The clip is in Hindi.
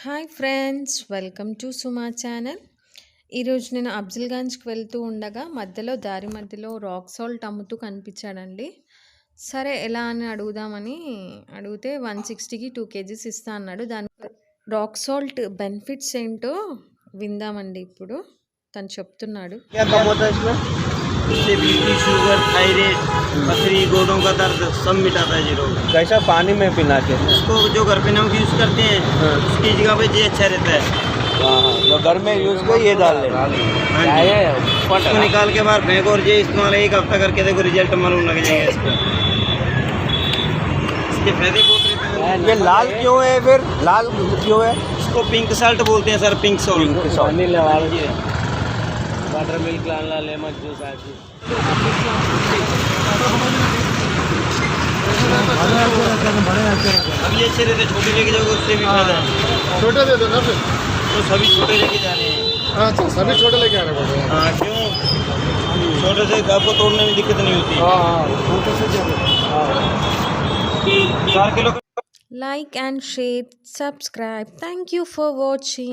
Hi friends welcome to Suma channel. ఈరోజు నేను అఫ్జల్గంజ్కి వెళ్తూ ఉండగా మధ్యలో దారి మధ్యలో రాక్ సాల్ట్ అమ్ముతూ కనిపించాడండి. సరే ఎలా అని అడుగుదామని అడిగితే వన్ సిక్స్టీకి టూ కేజీస్ ఇస్తా అన్నాడు. దాని రాక్ సాల్ట్ బెనిఫిట్స్ ఏంటో విందామండి ఇప్పుడు. తను చెప్తున్నాడు. है इससे बीपी शुगर थायराइड पथरी गोडों का दर्द सब मिटाता है ज़ीरो कैसा पानी में पिला के इसको जो घर पे नमक यूज़ करते हैं हाँ। उसकी जगह पे ये अच्छा रहता है। तो घर में यूज़ को ये डाल ले। हाँ। इसको निकाल के बाहर फेंको और ये इस्तेमाल एक हफ़्ता करके देखो रिज़ल्ट मालूम लग जाएगा इसको। इसके फ़ायदे हैं। ये लाल क्यों है फिर? लाल क्यों है? इसको पिंक साल्ट बोलते हैं sir pink salt butter milk लाला लेमन जूस हम ये अच्छे रहते छोटे लेके जाओगे उससे भी फ़ायदा है। छोटे दे दो ना फिर। तो सभी छोटे लेके जा रहे हैं। अच्छा सभी छोटे लेके आ रहे हैं हाँ क्यों? छोटे से घर को तोड़ने में दिक्कत नहीं होती। हाँ, हाँ, छोटे से चार kilo like and share subscribe thank you for watching